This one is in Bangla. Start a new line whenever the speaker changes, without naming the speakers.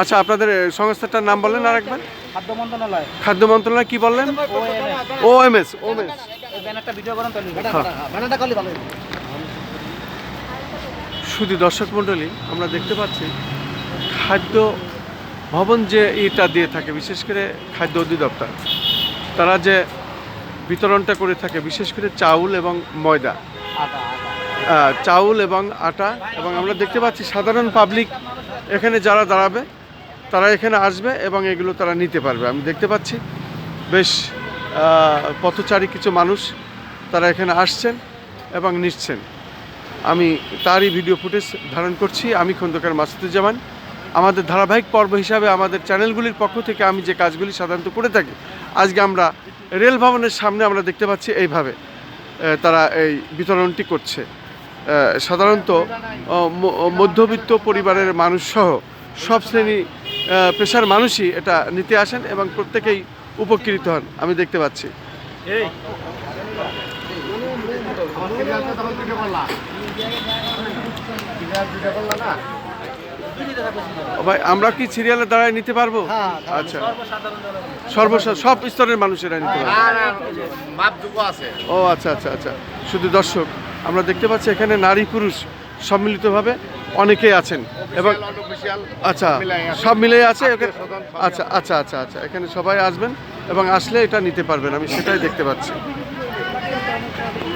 আচ্ছা আপনাদের সংস্থাটার নাম বললেন আর একবার
খাদ্য মন্ত্রণালয়।
খাদ্য মন্ত্রণালয় কি বললেন?
O M S
O M. শুধু দর্শক মণ্ডলী আমরা দেখতে পাচ্ছি খাদ্য ভবন যে এটা দিয়ে থাকে বিশেষ করে খাদ্য অধিদপ্তর তারা যে বিতরণটা করে থাকে বিশেষ করে চাউল এবং ময়দা। চাউল এবং আটা এবং আমরা দেখতে পাচ্ছি সাধারণ পাবলিক এখানে যারা দাঁড়াবে, তারা এখানে আসবে এবং এগুলো তারা নিতে পারবে। আমি দেখতে পাচ্ছি বেশ পথচারী কিছু মানুষ তারা এখানে আসছেন এবং নিচ্ছেন। আমি তারই ভিডিও ফুটেজ ধারণ করছি। আমি খন্দকার মাসুদুজ্জামান। আমাদের ধারাবাহিক পর্ব হিসাবে আমাদের চ্যানেলগুলির পক্ষ থেকে আমি যে কাজগুলি সাধারণত করে থাকি, আজকে আমরা রেল ভবনের সামনে আমরা দেখতে পাচ্ছি এইভাবে তারা এই বিতরণটি করছে। সাধারণত মধ্যবিত্ত পরিবারের মানুষ সহ সব শ্রেণি পেশার মানুষই এটা নিতে আসেন এবং প্রত্যেকেই উপকৃত হন আমি দেখতে পাচ্ছি। ভাই আমরা কি সিরিয়ালে দাঁড়ায় নিতে পারব?
হ্যাঁ,
আচ্ছা। সর্বসা সব স্তরের মানুষেরা নিতে পারবে। ও আচ্ছা আচ্ছা আচ্ছা। শুধু দর্শক। আমরা দেখতে পাচ্ছি এখানে নারী পুরুষ সম্মিলিতভাবে অনেকেই আছেন। এবং আচ্ছা সব মিলে আছে। আচ্ছা আচ্ছা আচ্ছা আচ্ছা এখানে সবাই আসবেন এবং আসলে এটা নিতে পারবেন আমি সেটাই দেখতে পাচ্ছি।